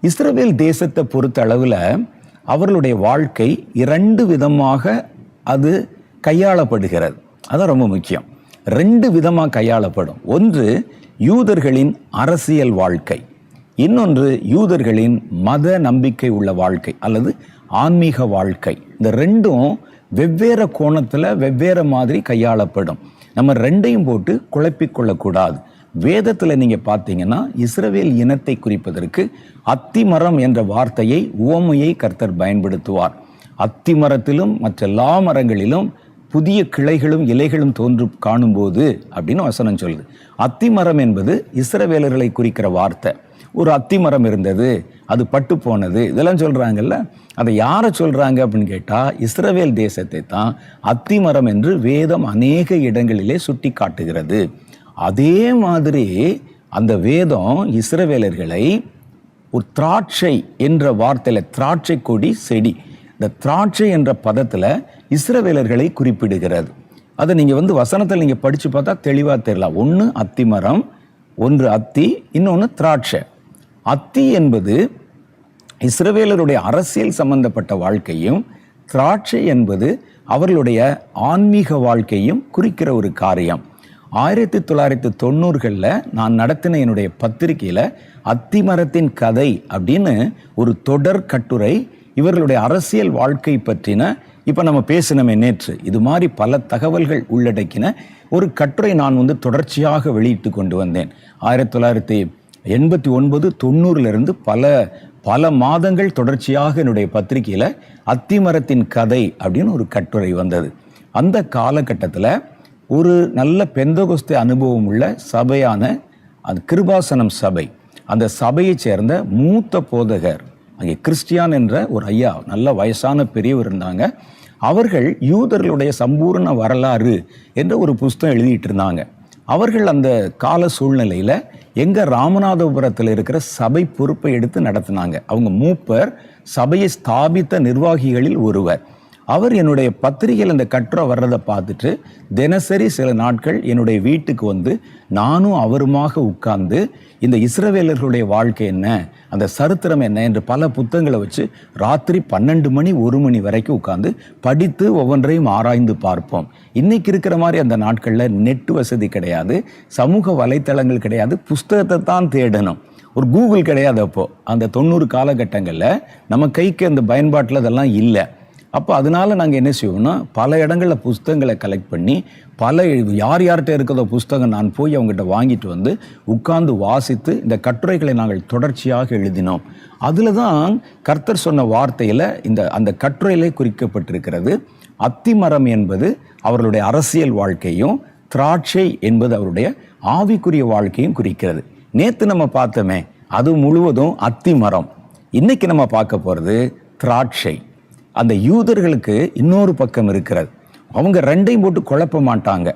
Israel தேசத்தை பொறுத்த அளவில் அவர்களுடைய வாழ்க்கை இரண்டு விதமாக அது கையாளப்படுகிறது. அதான் ரொம்ப முக்கியம். ரெண்டு விதமாக கையாளப்படும். ஒன்று யூதர்களின் அரசியல் வாழ்க்கை. இன்னொன்று யூதர்களின் மத நம்பிக்கை உள்ள வாழ்க்கை அல்லது ஆன்மீக வாழ்க்கை. இந்த ரெண்டும் வெவ்வேறு கோணத்தில் வெவ்வேறு மாதிரி கையாளப்படும். நம்ம ரெண்டையும் போட்டு குழப்பிக்கொள்ளக்கூடாது வேதத்தில் நீங்கள் பார்த்தீங்கன்னா இஸ்ரவேல் இனத்தை குறிப்பதற்கு அத்திமரம் என்ற வார்த்தையை உவமையை கர்த்தர் பயன்படுத்துவார். அத்திமரத்திலும் மற்ற எல்லா மரங்களிலும் புதிய கிளைகளும் இலைகளும் தோன்று காணும்போது அப்படின்னு வசனம் சொல்லுது. அத்திமரம் என்பது இஸ்ரவேலர்களை குறிக்கிற வார்த்தை. ஒரு அத்திமரம் இருந்தது அது பட்டு போனது இதெல்லாம் சொல்கிறாங்கல்ல அதை யாரை சொல்கிறாங்க அப்படின்னு கேட்டால் இஸ்ரவேல் தேசத்தை தான் அத்திமரம் என்று வேதம் அநேக இடங்களிலே சுட்டி காட்டுகிறது அதே மாதிரி அந்த வேதம் இஸ்ரவேலர்களை ஒரு திராட்சை என்ற வார்த்தையில் திராட்சை கொடி செடி. இந்த திராட்சை என்ற பதத்தில் இஸ்ரவேலர்களை குறிப்பிடுகிறது. அதை நீங்கள் வந்து வசனத்தில் நீங்கள் படித்து பார்த்தா தெளிவாக தெரியலாம். ஒன்று அத்தி மரம் ஒன்று அத்தி இன்னொன்று திராட்சை. அத்தி என்பது இஸ்ரவேலருடைய அரசியல் சம்பந்தப்பட்ட வாழ்க்கையும் திராட்சை என்பது அவர்களுடைய ஆன்மீக வாழ்க்கையும் குறிக்கிற ஒரு காரியம். ஆயிரத்தி தொள்ளாயிரத்தி தொண்ணூறுகளில் நான் நடத்தின என்னுடைய பத்திரிகையில் அத்திமரத்தின் கதை அப்படின்னு ஒரு தொடர் கட்டுரை இவர்களுடைய அரசியல் வாழ்க்கை பற்றின இப்போ நம்ம பேசினோமே நேற்று. இது மாதிரி பல தகவல்கள் உள்ளடக்கின ஒரு கட்டுரை நான் வந்து தொடர்ச்சியாக வெளியிட்டு கொண்டு வந்தேன். ஆயிரத்தி தொள்ளாயிரத்தி எண்பத்தி ஒன்பது தொண்ணூறுலேருந்து பல பல மாதங்கள் தொடர்ச்சியாக என்னுடைய பத்திரிகையில் அத்திமரத்தின் கதை அப்படின்னு ஒரு கட்டுரை வந்தது. அந்த காலகட்டத்தில் ஒரு நல்ல பெந்தகொஸ்தே அனுபவம் உள்ள சபையான அந்த கிருபாசனம் சபை. அந்த சபையைச் சேர்ந்த மூத்த போதகர் அங்கே கிறிஸ்டியான் என்ற ஒரு ஐயா நல்ல வயசான பெரியவர் இருந்தாங்க. அவர்கள் யூதர்களுடைய சம்பூர்ண வரலாறு என்ற ஒரு புஸ்தகம் எழுதிட்டு இருந்தாங்க அவர்கள் அந்த கால சூழ்நிலையில் எங்கள் ராமநாதபுரத்தில் இருக்கிற சபை பொறுப்பை எடுத்து நடத்தினாங்க. அவங்க மூப்பர் சபையை ஸ்தாபித்த நிர்வாகிகளில் ஒருவர். அவர் என்னுடைய பத்திரிகையில் அந்த கட்டுரை வர்றதை பார்த்துட்டு தினசரி சில நாட்கள் என்னுடைய வீட்டுக்கு வந்து நானும் அவருமாக உட்கார்ந்து இந்த இஸ்ரவேலர்களுடைய வாழ்க்கை என்ன அந்த சரித்திரம் என்ன என்று பல புத்தகங்களை வச்சு ராத்திரி பன்னெண்டு மணி ஒரு மணி வரைக்கும் உட்கார்ந்து படித்து ஒவ்வொன்றையும் ஆராய்ந்து பார்ப்போம். இன்னைக்கு இருக்கிற மாதிரி அந்த நாட்களில் நெட் வசதி கிடையாது சமூக வலைத்தளங்கள் கிடையாது புஸ்தகத்தை தான் தேடணும். ஒரு கூகுள் கிடையாது அப்போது அந்த தொண்ணூறு காலகட்டங்களில் நம்ம கைக்கு அந்த பயன்பாட்டில் அதெல்லாம் இல்லை. அப்போ அதனால நாங்கள் என்ன செய்வோம்னா பல இடங்களில் புஸ்தகங்களை கலெக்ட் பண்ணி பல யார் யார்கிட்ட இருக்கிறதோ புஸ்தகம் நான் போய் அவங்ககிட்ட வாங்கிட்டு வந்து உட்கார்ந்து வாசித்து இந்த கட்டுரைகளை நாங்கள் தொடர்ச்சியாக எழுதினோம். அதில் தான் கர்த்தர் சொன்ன வார்த்தையில் இந்த அந்த கட்டுரையிலே குறிக்கப்பட்டிருக்கிறது அத்திமரம் என்பது அவர்களுடைய அரசியல் வாழ்க்கையும் திராட்சை என்பது அவருடைய ஆவிக்குரிய வாழ்க்கையும் குறிக்கிறது. நேற்று நம்ம பார்த்தோமே அது முழுவதும் அத்திமரம். இன்னைக்கு நம்ம பார்க்க போகிறது திராட்சை. அந்த யூதர்களுக்கு இன்னொரு பக்கம் இருக்கிறது. அவங்க ரெண்டையும் போட்டு குழப்ப மாட்டாங்க.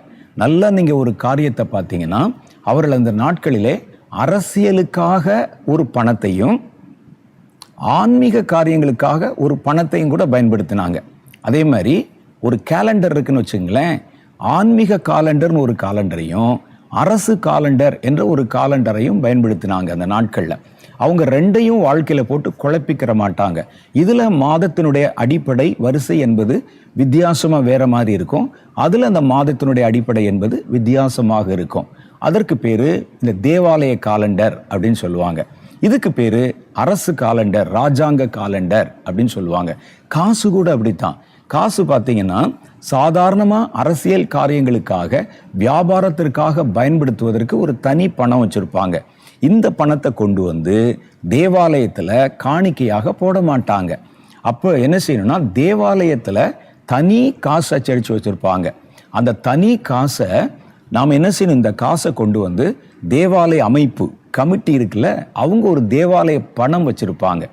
நல்லா நீங்கள் ஒரு காரியத்தை பார்த்தீங்கன்னா அவர்கள் அந்த நாட்களிலே அரசியலுக்காக ஒரு பணத்தையும் ஆன்மீக காரியங்களுக்காக ஒரு பணத்தையும் கூட பயன்படுத்தினாங்க. அதே மாதிரி ஒரு கேலண்டர் இருக்குன்னு வச்சுங்களேன். ஆன்மீக காலண்டர்னு ஒரு காலண்டரையும் அரசு காலண்டர் என்ற ஒரு காலண்டரையும் பயன்படுத்தினாங்க அந்த நாட்களில். அவங்க ரெண்டையும் வாழ்க்கையில் போட்டு குழப்பிக்கிற மாட்டாங்க. இதில் மாதத்தினுடைய அடிப்படை வரிசை என்பது வித்தியாசமாக வேற மாதிரி இருக்கும். அதில் அந்த மாதத்தினுடைய அடிப்படை என்பது வித்தியாசமாக இருக்கும். அதற்கு பேர் இந்த தேவாலய காலண்டர் அப்படின்னு சொல்லுவாங்க. இதுக்கு பேர் அரசு காலண்டர் ராஜாங்க காலண்டர் அப்படின்னு சொல்லுவாங்க. காசு கூட அப்படித்தான். காசு பார்த்தீங்கன்னா சாதாரணமாக அரசியல் காரியங்களுக்காக வியாபாரத்திற்காக பயன்படுத்துவதற்கு ஒரு தனி பணம் வச்சுருப்பாங்க. இந்த பணத்தை கொண்டு வந்து தேவாலயத்தில் காணிக்கையாக போட மாட்டாங்க. அப்போ என்ன செய்யணும்னா தேவாலயத்தில் தனி காசை அச்சடித்து வச்சுருப்பாங்க. அந்த தனி காசை நாம் என்ன செய்யணும் இந்த காசை கொண்டு வந்து தேவாலய அமைப்பு கமிட்டி இருக்குல்ல அவங்க ஒரு தேவாலய பணம் வச்சுருப்பாங்க.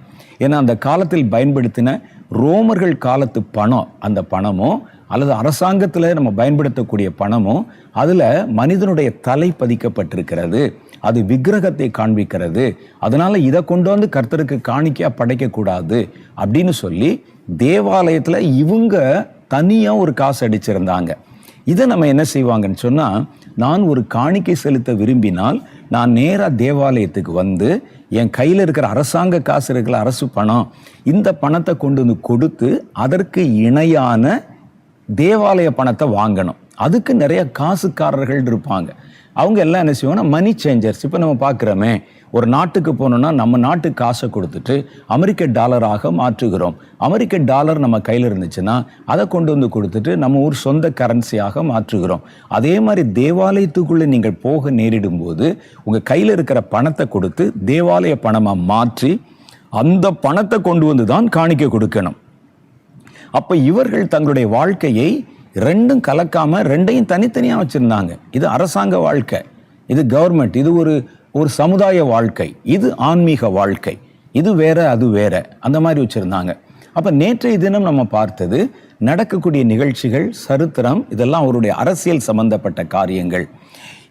ஏன்னா அந்த காலத்தில் பயன்படுத்தின ரோமர்கள் காலத்து பணம் அந்த பணமோ அல்லது அரசாங்கத்தில் நம்ம பயன்படுத்தக்கூடிய பணமோ அதில் மனிதனுடைய தலை பதிக்கப்பட்டிருக்கிறது. அது விக்கிரகத்தை காண்பிக்கிறது. அதனால இதை கொண்டு வந்து கர்த்தருக்கு காணிக்கையாக படைக்கக்கூடாது அப்படின்னு சொல்லி தேவாலயத்தில் இவங்க தனியாக ஒரு காசு அடிச்சிருந்தாங்க. இதை நம்ம என்ன செய்வாங்கன்னு சொன்னால் நான் ஒரு காணிக்கை செலுத்த விரும்பினால் நான் நேராக தேவாலயத்துக்கு வந்து என் கையில் இருக்கிற அரசாங்க காசு இருக்கிற அரசு பணம் இந்த பணத்தை கொண்டு வந்து கொடுத்து அதற்கு இணையான தேவாலய பணத்தை வாங்கணும். அதுக்கு நிறைய காசுக்காரர்கள் இருப்பாங்க. அவங்க எல்லாம் என்ன செய்வாங்கன்னா மணி சேஞ்சர்ஸ் இப்போ நம்ம பார்க்குறோமே ஒரு நாட்டுக்கு போனோம்னா நம்ம நாட்டுக்கு காசை கொடுத்துட்டு அமெரிக்க டாலராக மாற்றுகிறோம். அமெரிக்க டாலர் நம்ம கையில் இருந்துச்சுன்னா அதை கொண்டு வந்து கொடுத்துட்டு நம்ம ஊர் சொந்த கரன்சியாக மாற்றுகிறோம். அதே மாதிரி தேவாலயத்துக்குள்ளே நீங்கள் போக நேரிடும் போது உங்கள் கையில் இருக்கிற பணத்தை கொடுத்து தேவாலய பணமாக மாற்றி அந்த பணத்தை கொண்டு வந்து தான் காணிக்க கொடுக்கணும். அப்போ இவர்கள் தங்களுடைய வாழ்க்கையை ரெண்டும் கலக்காமல் ரெண்டையும் தனித்தனியாக வச்சுருந்தாங்க. இது அரசாங்க வாழ்க்கை. இது கவர்மெண்ட் இது ஒரு ஒரு சமுதாய வாழ்க்கை. இது ஆன்மீக வாழ்க்கை. இது வேற அது வேற. அந்த மாதிரி வச்சுருந்தாங்க. அப்போ நேற்றைய தினம் நம்ம பார்த்தது நடக்கக்கூடிய நிகழ்ச்சிகள் சரித்திரம் இதெல்லாம் அவருடைய அரசியல் சம்பந்தப்பட்ட காரியங்கள்.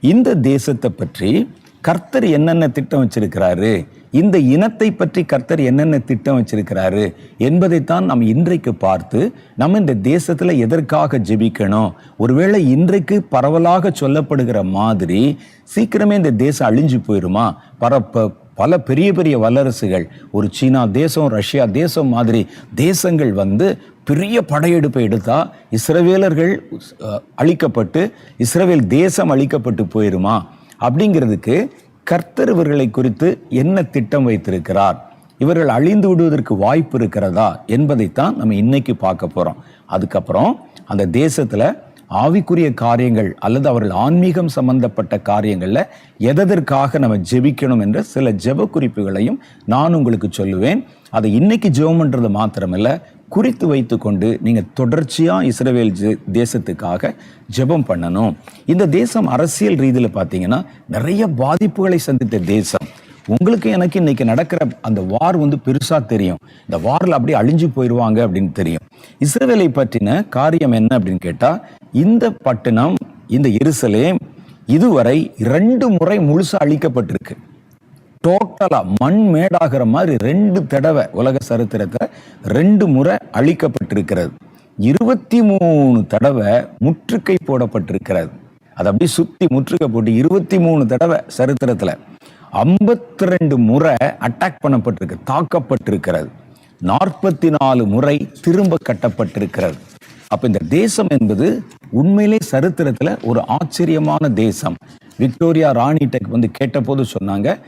இந்த தேசத்தை பற்றி கர்த்தர் என்னென்ன திட்டம் வச்சிருக்கிறாரு? இந்த இனத்தை பற்றி கர்த்தர் என்னென்ன திட்டம் வச்சிருக்கிறாரு என்பதைத்தான் நாம் இன்றைக்கு பார்த்து நம்ம இந்த தேசத்தில் எதற்காக ஜெபிக்கணும்? ஒருவேளை இன்றைக்கு பரவலாக சொல்லப்படுகிற மாதிரி சீக்கிரமே இந்த தேசம் அழிஞ்சு போயிருமா? பரப்ப பல பெரிய பெரிய வல்லரசுகள் ஒரு சீனா தேசம் ரஷ்யா தேசம் மாதிரி தேசங்கள் வந்து பெரிய படையெடுப்பை எடுத்தால் இஸ்ரவேலர்கள் அழிக்கப்பட்டு இஸ்ரவேல் தேசம் அழிக்கப்பட்டு போயிருமா? அப்படிங்கிறதுக்கு கர்த்தர் இவர்களை குறித்து என்ன திட்டம் வைத்திருக்கிறார்? இவர்கள் அழிந்து விடுவதற்கு வாய்ப்பு இருக்கிறதா என்பதைத்தான் நம்ம இன்னைக்கு பார்க்க போகிறோம் அதுக்கப்புறம் அந்த தேசத்தில் ஆவிக்குரிய காரியங்கள் அல்லது அவர்கள் ஆன்மீகம் சம்பந்தப்பட்ட காரியங்களில் எதற்காக நம்ம ஜெபிக்கணும் என்ற சில ஜெப குறிப்புகளையும் நான் உங்களுக்கு சொல்லுவேன். அதை இன்னைக்கு ஜெபம்ன்றது மாத்திரமில்லை குறித்து வைத்துக்கொண்டு கொண்டு நீங்கள் தொடர்ச்சியாக ஜெ- தேசத்துக்காக ஜெபம் பண்ணணும். இந்த தேசம் அரசியல் ரீதியில் பார்த்தீங்கன்னா நிறைய பாதிப்புகளை சந்தித்த தேசம். உங்களுக்கு எனக்கு இன்னைக்கு நடக்கிற அந்த வார் வந்து பெருசாக தெரியும். இந்த வாரில் அப்படியே அழிஞ்சு போயிடுவாங்க அப்படின்னு தெரியும். இஸ்ரேலை பற்றின காரியம் என்ன அப்படின்னு கேட்டால் இந்த பட்டணம் இந்த எருசலேம் இதுவரை இரண்டு முறை முழுசாக அழிக்கப்பட்டிருக்கு. டோட்டலா மண் மேடாகிற மாதிரி ரெண்டு தடவை உலக சரித்திரத்துல ரெண்டு முறை அழிக்கப்பட்டிருக்கிறது. இருபத்தி மூணு தடவை முற்றுகை போடப்பட்டிருக்கிறது. அது அப்படியே சுத்தி முற்றுகை போட்டு இருபத்தி மூணு தடவை சரித்திரத்துல ஐம்பத்தி ரெண்டு முறை அட்டாக் பண்ணப்பட்டிருக்கு தாக்கப்பட்டிருக்கிறது. நாற்பத்தி நாலு முறை திரும்ப கட்டப்பட்டிருக்கிறது. அப்ப இந்த தேசம் என்பது உண்மையிலே சரித்திரத்துல ஒரு ஆச்சரியமான தேசம். விக்டோரியா ராணிட்ட வந்து கேட்டபோது சொன்னாங்க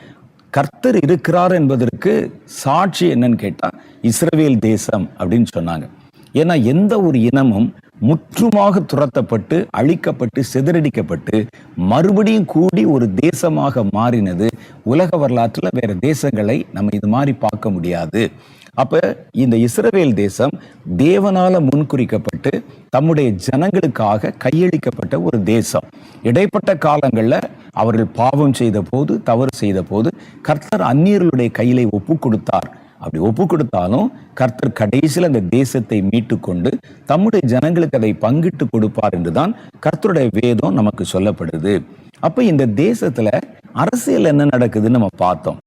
கர்த்தர் இருக்கிறார் என்பதற்கு சாட்சி என்னன்னு கேட்டா இஸ்ரவேல் தேசம் அப்படின்னு சொன்னாங்க. ஏன்னா எந்த ஒரு இனமும் முற்றுமாக துரத்தப்பட்டு அழிக்கப்பட்டு சிதறடிக்கப்பட்டு மறுபடியும் கூடி ஒரு தேசமாக மாறினது உலக வரலாற்றுல வேற தேசங்களை நம்ம இது மாதிரி பார்க்க முடியாது. அப்ப இந்த இஸ்ரவேல் தேசம் தேவனால முன்குறிக்கப்பட்டு தம்முடைய ஜனங்களுக்காக கையளிக்கப்பட்ட ஒரு தேசம். இடைப்பட்ட காலங்கள்ல அவர்கள் பாவம் செய்த போது தவறு செய்த போது கர்த்தர் அந்நியர்களுடைய கையிலே ஒப்பு கொடுத்தார். அப்படி ஒப்பு கொடுத்தாலும் கர்த்தர் கடைசியில் அந்த தேசத்தை மீட்டு கொண்டு தம்முடைய ஜனங்களுக்கு அதை பங்கிட்டு கொடுப்பார் என்றுதான் கர்த்தருடைய வேதம் நமக்கு சொல்லப்படுது. அப்ப இந்த தேசத்துல அரசியல் என்ன நடக்குதுன்னு நம்ம பார்த்தோம்.